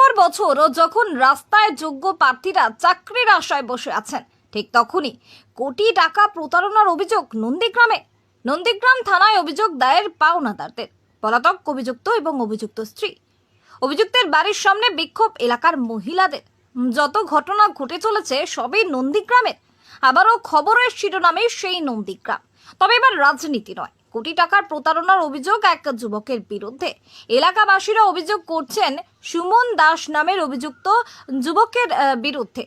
পর বছর যখন রাস্তায় যোগ্য প্রার্থীরা চাকরির আশায় বসে আছেন, ঠিক তখনই কোটি টাকা প্রতারণার অভিযোগ নন্দীগ্রামে। নন্দীগ্রাম থানায় অভিযোগ দায়ের পাওনাদারদের, পলাতক অভিযুক্ত এবং অভিযুক্ত স্ত্রী। অভিযুক্তের বাড়ির সামনে বিক্ষোভ এলাকার মহিলাদের। যত ঘটনা ঘটে চলেছে, সবই নন্দীগ্রামের। আবারও খবরের শিরোনামে সেই নন্দীগ্রাম। তবে এবার রাজনীতি নয়। কোটি টাকার প্রতারণার অভিযোগ এক যুবকের বিরুদ্ধে। এলাকাবাসীরা অভিযোগ করছেন, সুমন দাস নামের অভিযুক্ত যুবকের বিরুদ্ধে।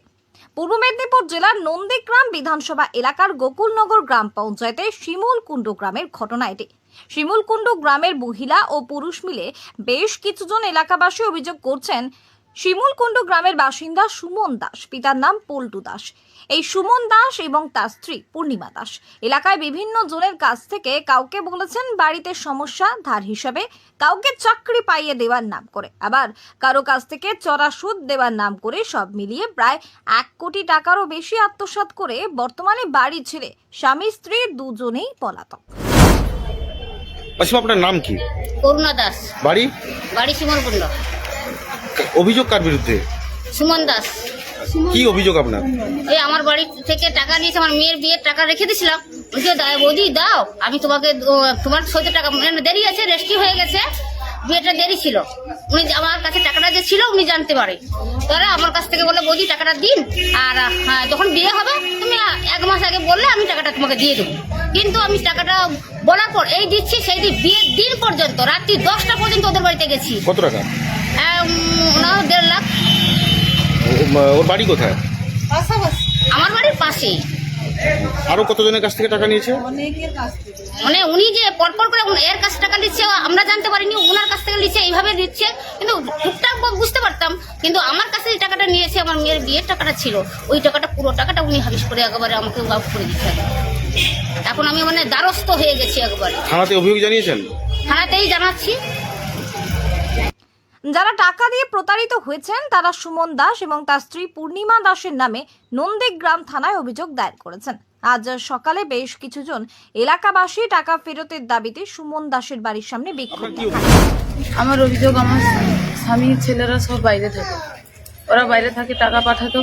পূর্ব মেদিনীপুর জেলার নন্দীগ্রাম বিধানসভা এলাকার গোকুলনগর গ্রাম পঞ্চায়েতে শিমুলকুণ্ড গ্রামের ঘটনা এটি। শিমুলকুণ্ড গ্রামের মহিলা ও পুরুষ মিলে বেশ কিছুজন এলাকাবাসী অভিযোগ করছেন শিমুলকুণ্ড গ্রামের বাসিন্দা সুমন দাস। পিতার নাম পল্টু দাস। এই সুমন দাস এবং তার স্ত্রী পূর্ণিমা দাস। এলাকায় বিভিন্ন জনের কাছ থেকে কাউকে বলেছেন বাড়িতে সমস্যা ধার হিসাবে কাউকে চাকরি পাইয়ে দেওয়ার নাম করে। আবার কারও কাছ থেকে চড়া সুদ দেওয়ার নাম করে সব মিলিয়ে প্রায় এক কোটি টাকারও বেশি আত্মসাৎ করে বর্তমানে বাড়ি ছেড়ে স্বামী স্ত্রী দুজনেই পলাতক। আসলে আপনার নাম কি? করুণা দাস। বাড়ি? বাড়ি সুমনকুণ্ড অভিযোগ কার বিরুদ্ধে? সুমন দাস। কি অভিযোগ আপনার? এই আমার বাড়ি থেকে টাকা নিয়েছে আমার মেয়ের বিয়ের টাকা রেখে দিয়েছিলাম। বলছে বৌদি দাও। আমি তোমাকে তোমার সইতে টাকা মানে দেরি আছে রেস্টি হয়ে গেছে। বিয়েটা দেরি ছিল। উনি আমার কাছে টাকাটা যে ছিল উনি জানতে পারে। তারা আমার কাছ থেকে বলে বৌদি টাকাটা দিন। আর হ্যাঁ, যখন বিয়ে হবে তুমি এক মাস আগে বললে আমি টাকাটা তোমাকে দিয়ে দেবো। কিন্তু আমি টাকাটা বলার পর এই দিচ্ছি সেই দিন বিয়ের দিন পর্যন্ত রাত্রি দশটা পর্যন্ত ওদের বাড়িতে গেছি। কত টাকা? ওনার দেড় লাখ। ওর বাড়ি কোথায়? আমার বাড়ির পাশেই। আরও কতজনের কাছ থেকে টাকা নিয়েছে? মানে উনি যে পরপর করে এর কাছে টাকা দিচ্ছে আমরা জানতে পারিনি ওনার কাছ থেকে নিচ্ছে এইভাবে দিচ্ছে। কিন্তু টুকটাক বু- বুঝতে পারতাম কিন্তু আমার কাছে যে টাকাটা নিয়েছে আমার মেয়ের বিয়ের টাকাটা ছিল ওই টাকাটা পুরো টাকাটা উনি হাবিস করে একেবারে আমাকে গাফ করে দিচ্ছে। এখন আমি মানে দ্বারস্থ হয়ে গেছি একবারে। থানাতে অভিযোগ জানিয়েছেন? থানাতেই জানাচ্ছি। যারা টাকা দিয়ে প্রতারিত হয়েছেন তারা সুমন দাস এবং তার স্ত্রী পূর্ণিমা দাসের নামে নন্দীগ্রাম থানায় অভিযোগ দায়ের করেছেন। আজ সকালে বেশ কিছুজন এলাকাবাসী টাকা ফেরতের দাবিতে সুমন দাসের বাড়ির সামনে বিক্ষোভ? আমার অভিযোগ আমার স্বামীর ছেলেরা সব বাইরে থাকে। ওরা বাইরে থাকে টাকা পাঠাতো।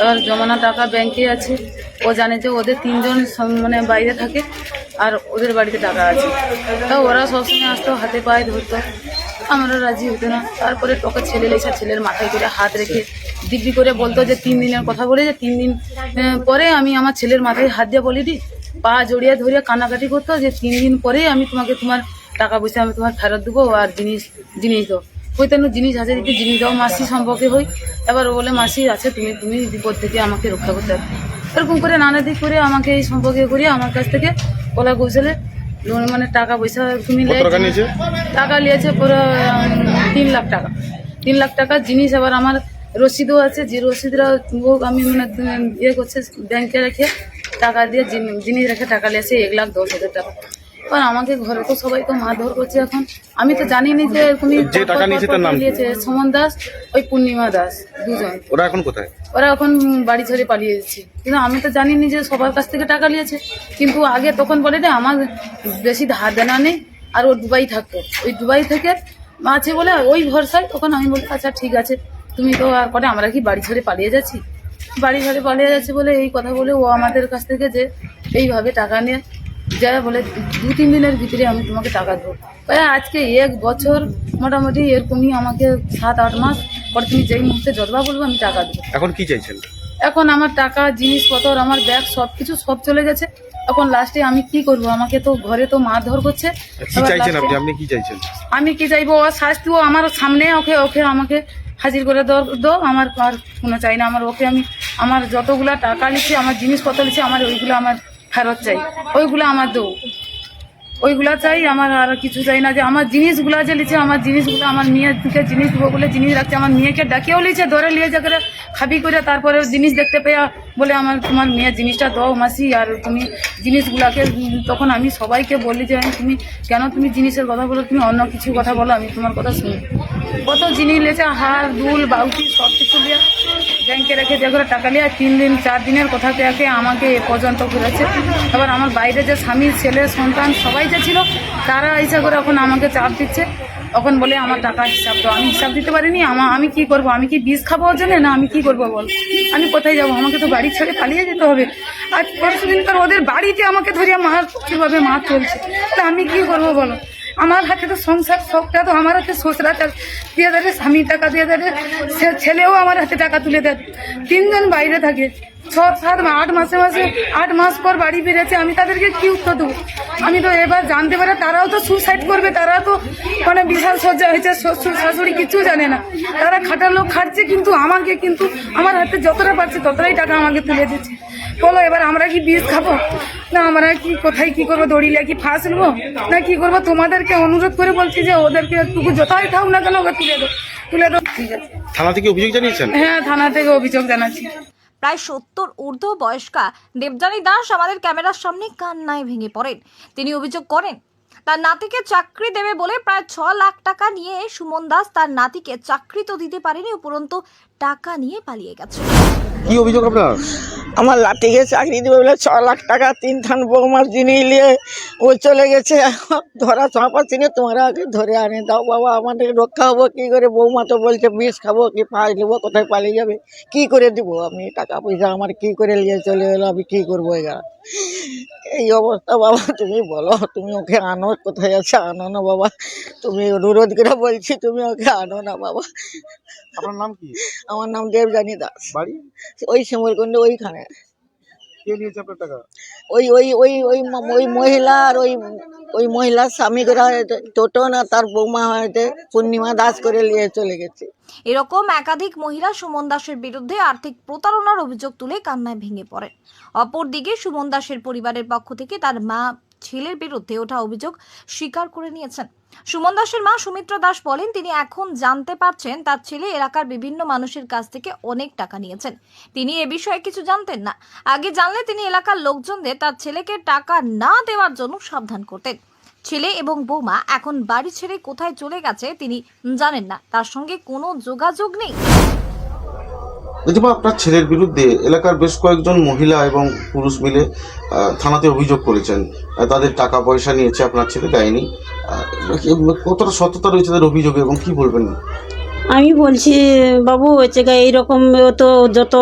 এবার জমানো টাকা ব্যাংকে আছে। ও জানে যে ওদের তিনজন মানে বাইরে থাকে আর ওদের বাড়িতে টাকা আছে। তা ওরা সবসময় আসতো হাতে পায়ে ধরতো। আমরা রাজি হতো না। তারপরে তোকে ছেলে লেসা ছেলের মাথায় করে হাত রেখে দিব্যি করে বলতো যে, তিন দিনের কথা বলে যে, তিন দিন পরে আমি আমার ছেলের মাথায় হাত দিয়ে বলি দি পা জড়িয়ে ধরিয়ে কানাকাটি করতো যে, তিন দিন পরে আমি তোমাকে তোমার টাকা পয়সা আমি তোমার ফেরত দেবো আর জিনিস জিনিস দাও। ওই তেন জিনিস আছে, যদি জিনিস দাও, মাসি সম্পর্কে হই। এবার বলে, মাসি আছে, তুমি তুমি বিপদ থেকে আমাকে রক্ষা করতে এরকম করে নানা দিক করে আমাকে এই সম্পর্কে করে আমার কাছ থেকে কলা কৌশলে লোন মানে টাকা পয়সা তুমি টাকা নিয়েছে? পুরো তিন লাখ টাকা। তিন লাখ টাকা জিনিস আবার আমার রসিদও আছে। যে রসিদরা আমি মানে ইয়ে করছে ব্যাংকে রেখে টাকা দিয়ে জিনিস রেখে টাকা নিয়েছে এক লাখ দশ হাজার টাকা। এবার আমাকে ঘরে তো সবাই তো মারধর করছে এখন। আমি তো জানি না যে তুমি যে টাকা নিয়েছে তার নাম কি? নিয়েছে সুমন দাস ওই পূর্ণিমা দাস দুজন। ওরা এখন কোথায়? ওরা এখন বাড়ি ছেড়ে পালিয়ে যাচ্ছে। কিন্তু আমি তো জানি না যে সবার কাছ থেকে টাকা নিয়েছে। কিন্তু আগে তখন বলে যে আমার বেশি ধার দেনা নেই আর ও দুবাই থাকতো। ওই দুবাই থেকে আছে বলে ওই ভরসায় তখন আমি বলি আচ্ছা ঠিক আছে। তুমি তো আর পরে আমরা কি বাড়ি ছেড়ে পালিয়ে যাচ্ছি? বাড়ি ছেড়ে পালিয়ে যাচ্ছে বলে এই কথা বলে ও আমাদের কাছ থেকে যে এইভাবে টাকা নিয়ে যা বলে দু তিন দিনের ভিতরে আমি তোমাকে টাকা দেবো। তাই আজকে এক বছর মোটামুটি এরকমই আমাকে সাত আট মাস পর তুমি যেই মুহূর্তে যতবা বলব আমি টাকা দেবো। এখন কি চাইছেন? এখন আমার টাকা জিনিসপত্র আমার ব্যাগ সব কিছু সব চলে গেছে। এখন লাস্টে আমি কি করব? আমাকে তো ঘরে তো মারধর করছে। কি এবার চাইছেন আপনি? আপনি কি চাইছেন? আমি কি চাইব? ও শাস্তিও আমার সামনে ওকে ওকে আমাকে হাজির করে দাও দাও আমার আর কোনো চাই না। আমার ওকে আমি আমার যতগুলা টাকা লিখছি আমার জিনিসপত্র লিখছি আমার ওইগুলো আমার ফেরত চাই। ওইগুলো আমার দেও ওইগুলা চাই, আমার আর কিছু চাই না যে আমার জিনিসগুলা যে লিখছে আমার জিনিসগুলো আমার মেয়ের দিকে জিনিস দেবো বলে জিনিস রাখছে, আমার মেয়েকে ডাকিয়েও লিখছে ধরে লিয়ে যা করে খাবি করে তারপরে জিনিস দেখতে পেয়ে বলে আমার তোমার মেয়ের জিনিসটা দাও মাসি, আর তুমি জিনিসগুলাকে তখন আমি সবাইকে বলি যে তুমি কেন তুমি জিনিসের কথা বলো, তুমি অন্য কিছু কথা বলো, আমি তোমার কথা শুনি। কত জিনিস লিয়েছে হার দুল, বাউটি সব কিছু লিয়ে ব্যাংকে রেখে যে করে টাকা লিয়ে তিন দিন, চার দিনের কথা থেকে আমাকে এ পর্যন্ত করেছে এবার আমার বাইরে যে স্বামী, ছেলে, সন্তান সবাই যে ছিল, তারা ইচ্ছা করে এখন আমাকে চাপ দিচ্ছে। তখন বলে আমার টাকা হিসাব তো আমি হিসাব দিতে পারিনি আমার আমি কি করব? আমি কি বিষ খাব জন্য, না আমি কি করব বল? আমি কোথায় যাব? আমাকে তো বাড়ি ছেড়ে পালিয়ে যেতে হবে। আজ পরশু দিনকার ওদের বাড়িতে আমাকে ধরিয়া মার কীভাবে মার চলছে? তা আমি কি করব বলো? আমার হাতে তো সংসার সবটা তো, আমার হাতে শ্বশুরা দিয়ে দেবে, স্বামী টাকা দিয়ে দেবে, সে ছেলেও আমার হাতে টাকা তুলে দেবে তিনজন বাইরে থাকে। ছ, সাত আট মাসে মাসে, আট মাস পর বাড়ি ফিরেছে, আমি তাদেরকে কি উত্তর দেবো? আমি তো এবার জানতে পারে, তারাও তো সুসাইড করবে, তারা তো মানে বিশাল সজ্জা হয়েছে, শ্বশুর, শাশুড়ি কিছু জানে না। তারা খাটার লোক খাটছে কিন্তু আমাকে কিন্তু আমার হাতে যতটা পারছে ততটাই টাকা আমাকে তুলে দিচ্ছে। বলো, এবার আমরা কি বিষ খাব? না আমরা কি কোথায় কি করব দড়িলে কি ফাঁস নেব? না কি করব? তোমাদেরকে অনুরোধ করে বলছি যে ওদেরকে একটু যথাই থাক না কেন ওকে তুলে দাও তুলে দাও। ঠিক আছে। থানা থেকে অভিযোগ জানিয়েছেন? হ্যাঁ থানা থেকে অভিযোগ জানাচ্ছি। প্রায় সত্তর ঊর্ধ্ব বয়স্কা দেবযানী দাস আমাদের ক্যামেরার সামনে কান্নায় ভেঙে পড়েন। তিনি অভিযোগ করেন তার নাতিকে চাকরি দেবে বলে প্রায় ছ লাখ টাকা নিয়ে সুমন দাস তার নাতিকে চাকরি তো দিতে পারেনি উপরন্তু টাকা নিয়ে পালিয়ে গেছে। কি অভিযোগ আপনার? আমার লাটিকে চাকরি দেবে বলে ছ লাখ টাকা তিন থান বৌমার জিনিস নিয়ে ও চলে গেছে। ধরা চাপাচ্ছি না তোমরা আগে ধরে আনে। দাও বাবা আমাদের রক্ষা হব কি করে? বৌমা তো বলছে বিষ খাব কি পাঁচ নেব কোথায় পালিয়ে যাবে? কি করে দিব আমি? টাকা পয়সা আমার কি করে নিয়ে চলে এলো? আমি কি করব এগা? এই অবস্থা বাবা তুমি বলো তুমি ওকে আনো কোথায় আছে? আনো না বাবা। তুমি অনুরোধ করে বলছি তুমি ওকে আনো না বাবা। আমার নাম কি? আমার নাম দেবজানী দাস। বাড়ি? ওই শিমলকুণ্ডে ওইখানে। কে নিয়েছে আপনার টাকা? ওই ওই ওই ওই ওই মহিলা আর ওই ওই মহিলার স্বামী করে হয়তো টোটো না তার বৌমা হয়তো পূর্ণিমা দাস করে নিয়ে চলে গেছে। এরকম একাধিক মহিলা সুমন দাসের বিরুদ্ধে আর্থিক প্রতারণার অভিযোগ তুলে কান্নায় ভেঙে পড়েন অপরদিকে সুমন দাসের পরিবারের পক্ষ থেকে তার মা ছেলের বিরুদ্ধে ওঠা অভিযোগ স্বীকার করে নিয়েছেন। সুমন দাসের মা সুমিত্রা দাস বলেন, তিনি এখন জানতে পারছেন তার ছেলে এলাকার বিভিন্ন মানুষের কাছ থেকে অনেক টাকা নিয়েছেন। তিনি এ বিষয়ে কিছু জানতেন না। আগে জানলে তিনি এলাকার লোকজনদের তার ছেলেকে টাকা না দেওয়ার জন্য সাবধান করতেন। ছেলে এবং বৌমা এখন বাড়ি ছেড়ে কোথায় চলে গেছে তিনি জানেন না। তার সঙ্গে কোনো যোগাযোগ নেই। আপনার ছেলের বিরুদ্ধে এলাকার বেশ কয়েকজন মহিলা এবং পুরুষ মিলে থানাতে অভিযোগ করেছেন। তাদের টাকা পয়সা নিয়েছে আপনার ছেলে, দেয়নি। কতটা সত্যতা রয়েছে তাদের অভিযোগে এবং কি বলবেন? আমি বলছি, বাবু, হচ্ছে এইরকম ও তো যত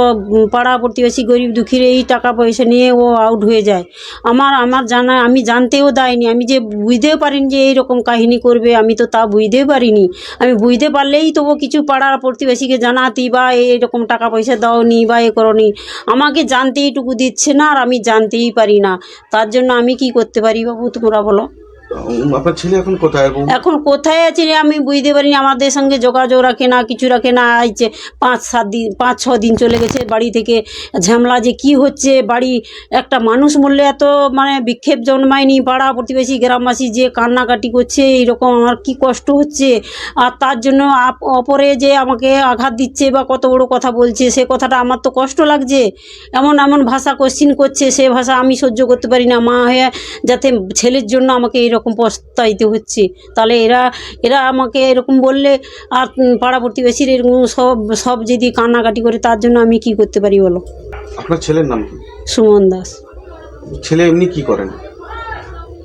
পাড়া প্রতিবেশী গরিব দুঃখীর এই টাকা পয়সা নিয়ে ও আউট হয়ে যায়। আমার আমার জানা, আমি জানতেও দেয়নি। আমি যে বুঝতেও পারিনি যে এইরকম কাহিনী করবে, আমি তো তা বুঝতেও পারিনি। আমি বুঝতে পারলেই তো ও কিছু পাড়ার প্রতিবেশীকে জানাতি বা এইরকম টাকা পয়সা দাওনি বা এ করনি। আমাকে জানতেইটুকু দিচ্ছে না আর আমি জানতেই পারি না। তার জন্য আমি কি করতে পারি বাবু, তোমরা বলো? আপনার ছেলে এখন কোথায়? এখন কোথায় আছে রে আমি বুঝতে পারিনি। আমাদের সঙ্গে যোগাযোগ রাখে না, কিছু রাখে না। আইছে পাঁচ, সাত দিন, পাঁচ, ছ দিন চলে গেছে বাড়ি থেকে। ঝামেলা যে কি হচ্ছে বাড়ি, একটা মানুষ মরলে এত মানে বিক্ষেপ জন্মায়নি। পাড়া প্রতিবেশী, গ্রামবাসী যে কান্নাকাটি করছে, এইরকম আমার কি কষ্ট হচ্ছে? আর তার জন্য অপরে যে আমাকে আঘাত দিচ্ছে বা কত বড় কথা বলছে, সে কথাটা আমার তো কষ্ট লাগছে। এমন এমন ভাষা কোশ্চিন করছে, সে ভাষা আমি সহ্য করতে পারি না। মা হয়ে যাতে ছেলের জন্য আমাকে এরকম পস্তাইতে হচ্ছে। তাহলে এরা এরা আমাকে এরকম বললে আর পাড়া প্রতিবেশীর এরকম সব সব যদি কান্নাকাটি করে তার জন্য আমি কি করতে পারি বলো? আপনার ছেলের নাম কি? সুমন দাস। ছেলে এমনি কি করেন?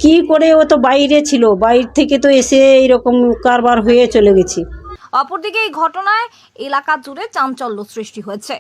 কি করে ও তো বাইরে ছিল। বাইরে থেকে তো এসে এইরকম কারবার হয়ে চলে গেছে। অপরদিকে এই ঘটনায় এলাকা জুড়ে চাঞ্চল্য সৃষ্টি হয়েছে।